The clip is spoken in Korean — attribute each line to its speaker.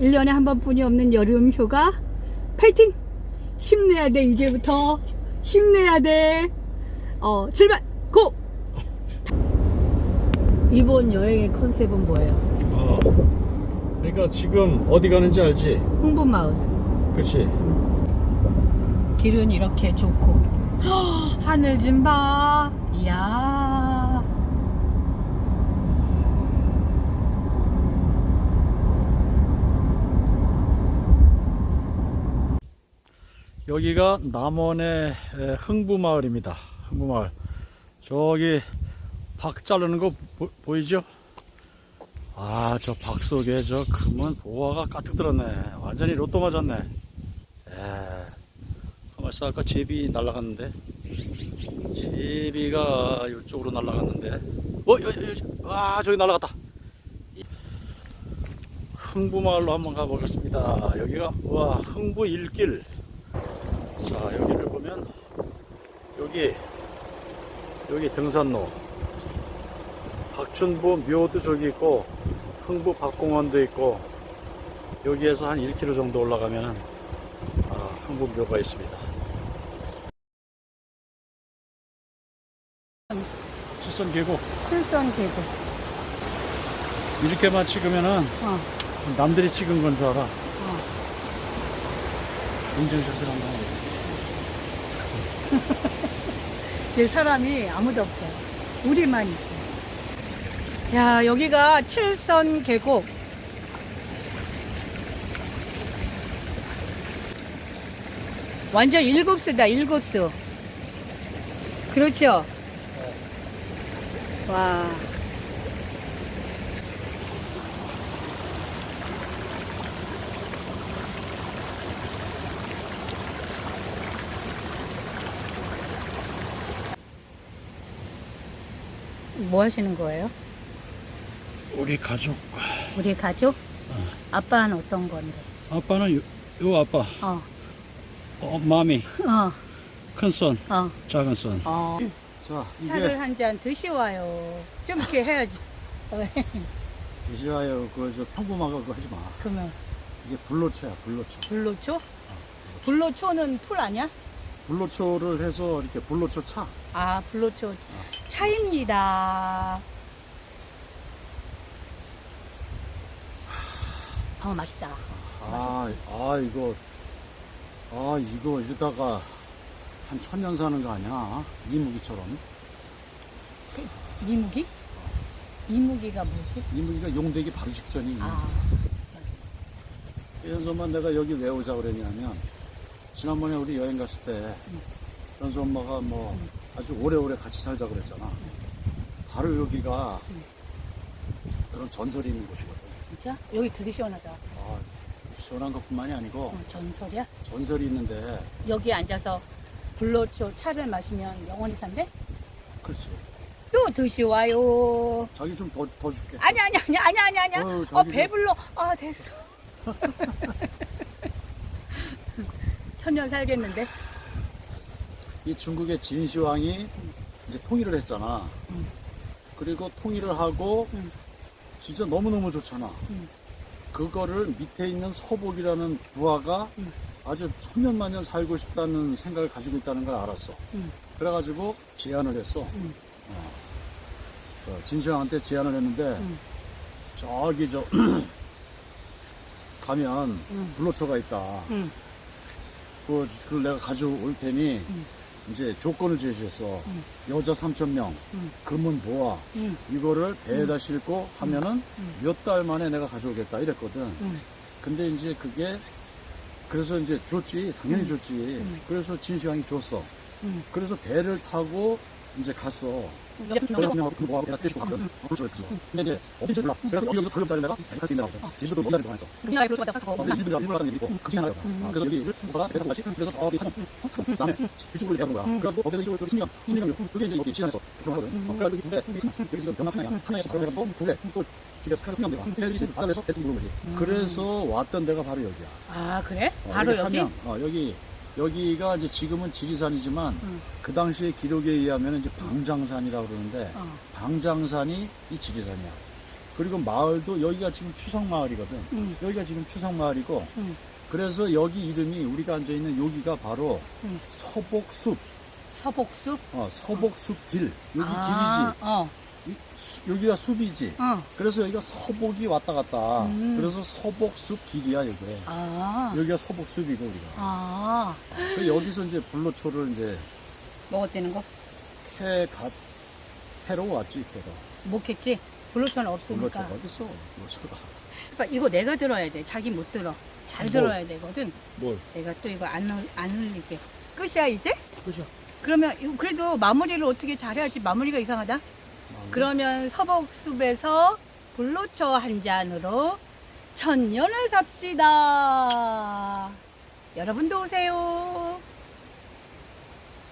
Speaker 1: 1년에 한 번뿐이 없는 여름 휴가 파이팅! 힘내야 돼 이제부터 힘내야 돼 어, 출발! 고! 이번 여행의 컨셉은 뭐예요?
Speaker 2: 어. 그러니까 지금 어디 가는지 알지?
Speaker 1: 홍보마을
Speaker 2: 그렇지.
Speaker 1: 길은 이렇게 좋고 하늘 좀 봐. 이야.
Speaker 2: 여기가 남원의 에, 흥부마을입니다. 흥부마을. 저기 박 자르는 거 보, 이죠 아, 저 박 속에 저 금은 보화가 가득 들었네. 완전히 로또 맞았네. 에, 가만 있어. 아까 제비 날아갔는데. 제비가 이쪽으로 날아갔는데. 어, 여, 여, 여, 아, 저기 날아갔다. 흥부마을로 한번 가보겠습니다. 여기가, 와, 흥부 일길. 자 여기를 보면 여기 여기 등산로 박춘부 묘도 저기 있고 흥부 박공원도 있고 여기에서 한 1km 정도 올라가면 아, 흥부 묘가 있습니다. 칠선 계곡
Speaker 1: 칠선 계곡.
Speaker 2: 이렇게만 찍으면은
Speaker 1: 어,
Speaker 2: 남들이 찍은 건 줄 알아.
Speaker 1: 어.
Speaker 2: 인증샷을 한번 하고.
Speaker 1: 내 사람이 아무도 없어. 우리만 있어. 야, 여기가 칠선 계곡. 완전 일곱수다, 일곱수. 그렇죠? 와. 뭐 하시는 거예요?
Speaker 2: 우리 가족
Speaker 1: 우리 가족?
Speaker 2: 어.
Speaker 1: 아빠는 어떤 건데?
Speaker 2: 아빠는 요, 요 아빠
Speaker 1: 어,
Speaker 2: 어, 마미
Speaker 1: 어,
Speaker 2: 큰 손
Speaker 1: 어,
Speaker 2: 작은 손
Speaker 1: 어.
Speaker 2: 자,
Speaker 1: 차를 한 잔 드시와요. 좀 이렇게 해야지.
Speaker 2: 드시와요. 그저 평범하고 그거 하지 마.
Speaker 1: 그러면
Speaker 2: 이게 불로초야, 불로초.
Speaker 1: 불로초? 불로초는 풀 아니야?
Speaker 2: 불로초를 해서 이렇게 불로초 차.
Speaker 1: 아, 불로초 차 입니다. 어, 맛있다.
Speaker 2: 아, 아 이거, 아 이거 이러다가 한 천년 사는 거 아니야? 이무기처럼.
Speaker 1: 이무기? 이무기가 뭐지?
Speaker 2: 이무기가 용되기 바로 직전이.
Speaker 1: 아,
Speaker 2: 그래서만 내가 여기 왜 오자 그랬냐면 지난번에 우리 여행 갔을 때 현수 엄마가 뭐 아주 오래오래 같이 살자 그랬잖아. 바로 여기가 그런 전설이 있는 곳이거든.
Speaker 1: 진짜? 여기 되게 시원하다.
Speaker 2: 아, 시원한 것뿐만이 아니고
Speaker 1: 어, 전설이야?
Speaker 2: 전설이 있는데
Speaker 1: 여기 앉아서 불로초 차를 마시면 영원히 산대?
Speaker 2: 그렇지.
Speaker 1: 또 드시 와요.
Speaker 2: 자기 좀 더 더 줄게.
Speaker 1: 아니 아니 아니 아니 아니 아니.
Speaker 2: 어휴,
Speaker 1: 어
Speaker 2: 자기는-
Speaker 1: 배불러. 아 됐어. 천년 살겠는데.
Speaker 2: 이 중국의 진시황이 이제 통일을 했잖아.
Speaker 1: 음.
Speaker 2: 그리고 통일을 하고
Speaker 1: 음.
Speaker 2: 진짜 너무너무 좋잖아.
Speaker 1: 음.
Speaker 2: 그거를 밑에 있는 서복이라는 부하가
Speaker 1: 음.
Speaker 2: 아주 천년만년 살고 싶다는 생각을 가지고 있다는 걸 알았어.
Speaker 1: 음.
Speaker 2: 그래가지고 제안을 했어.
Speaker 1: 음.
Speaker 2: 어. 그 진시황한테 제안을 했는데
Speaker 1: 음.
Speaker 2: 저기 저 가면
Speaker 1: 음.
Speaker 2: 불로초가 있다.
Speaker 1: 응.
Speaker 2: 그, 그걸 내가 가져올 테니
Speaker 1: 음.
Speaker 2: 이제 조건을.
Speaker 1: 음.
Speaker 2: 여자 3천 명,
Speaker 1: 음.
Speaker 2: 금은 보아
Speaker 1: 응.
Speaker 2: 이거를 배에다 싣고 하면은
Speaker 1: 음.
Speaker 2: 몇달 만에 내가 가져오겠다 이랬거든.
Speaker 1: 응.
Speaker 2: 근데 이제 그게 그래서 이제 줬지 당연히
Speaker 1: 음.
Speaker 2: 줬지.
Speaker 1: 음.
Speaker 2: 그래서 진시황이 줬어.
Speaker 1: 응.
Speaker 2: 그래서 배를 타고 이제 갔어. 그래서 그냥 그 뭐하고 내가 떼시고 가거든. 그렇죠. 근데 이제 어딘지 몰라. 그래서 여기 여기서 걸렸다를 내가 갈수 있는 거거든. 제주도 못 다니고 했어.
Speaker 1: 우리나라에 불로초가 딱
Speaker 2: 어, 근데 일부러 일부러 가는 게 있고 그 중에 하나야. 그래서 여기 뭐가 배가 같이 그래서 저기 하나 그다음에 이쪽으로 내는 거야.
Speaker 1: 음.
Speaker 2: 그래서 어제는 이쪽으로 신경 신경 그게 이제 여기 지나서 들어가거든. 어, 그래서 여기 근데 여기 지금 병합 하나야. 하나에서 그러면 또두개또 집에서 하나 투명 내가. 애들이 지금 바닥에서 대충 보는 거지.
Speaker 1: 음.
Speaker 2: 그래서 왔던 데가 바로 여기야.
Speaker 1: 아 그래?
Speaker 2: 어,
Speaker 1: 바로 여기?
Speaker 2: 하면, 어, 여기 여기가 이제 지금은 지리산이지만
Speaker 1: 응.
Speaker 2: 그 당시의 기록에 의하면 이제 방장산이라고 그러는데
Speaker 1: 어.
Speaker 2: 방장산이 이 지리산이야. 그리고 마을도 여기가 지금 추석 마을이거든.
Speaker 1: 응.
Speaker 2: 여기가 지금 추석 마을이고
Speaker 1: 응.
Speaker 2: 그래서 여기 이름이 우리가 앉아 있는 여기가 바로
Speaker 1: 응.
Speaker 2: 서복숲.
Speaker 1: 서복숲.
Speaker 2: 어, 서복숲 길. 여기
Speaker 1: 아, 어.
Speaker 2: 길이지. 이 수- 여기가 숲이지.
Speaker 1: 어.
Speaker 2: 그래서 여기가 서복이 왔다 갔다.
Speaker 1: 음.
Speaker 2: 그래서 서복숲 길이야 여기.
Speaker 1: 아.
Speaker 2: 여기가 서복숲이고 우리가.
Speaker 1: 아.
Speaker 2: 그 여기서 이제 불로초를 이제
Speaker 1: 먹었다는 거?
Speaker 2: 캐가 캐로 왔지 캐로.
Speaker 1: 못했지? 블루천은
Speaker 2: 불로초가
Speaker 1: 없으니까.
Speaker 2: 어디 있어? 불로초가.
Speaker 1: 그러니까 이거 내가 들어야 돼. 자기 못 들어. 잘
Speaker 2: 뭘?
Speaker 1: 들어야 되거든.
Speaker 2: 뭘?
Speaker 1: 내가 또 이거 안, 흘- 안 흘리게. 끝이야, 이제?
Speaker 2: 그죠?
Speaker 1: 그러면 이거 그래도 마무리를 어떻게 잘해야지 마무리가 이상하다? 그러면 서복숲에서 불로초 한 잔으로 천년을 삽시다. 여러분도 오세요.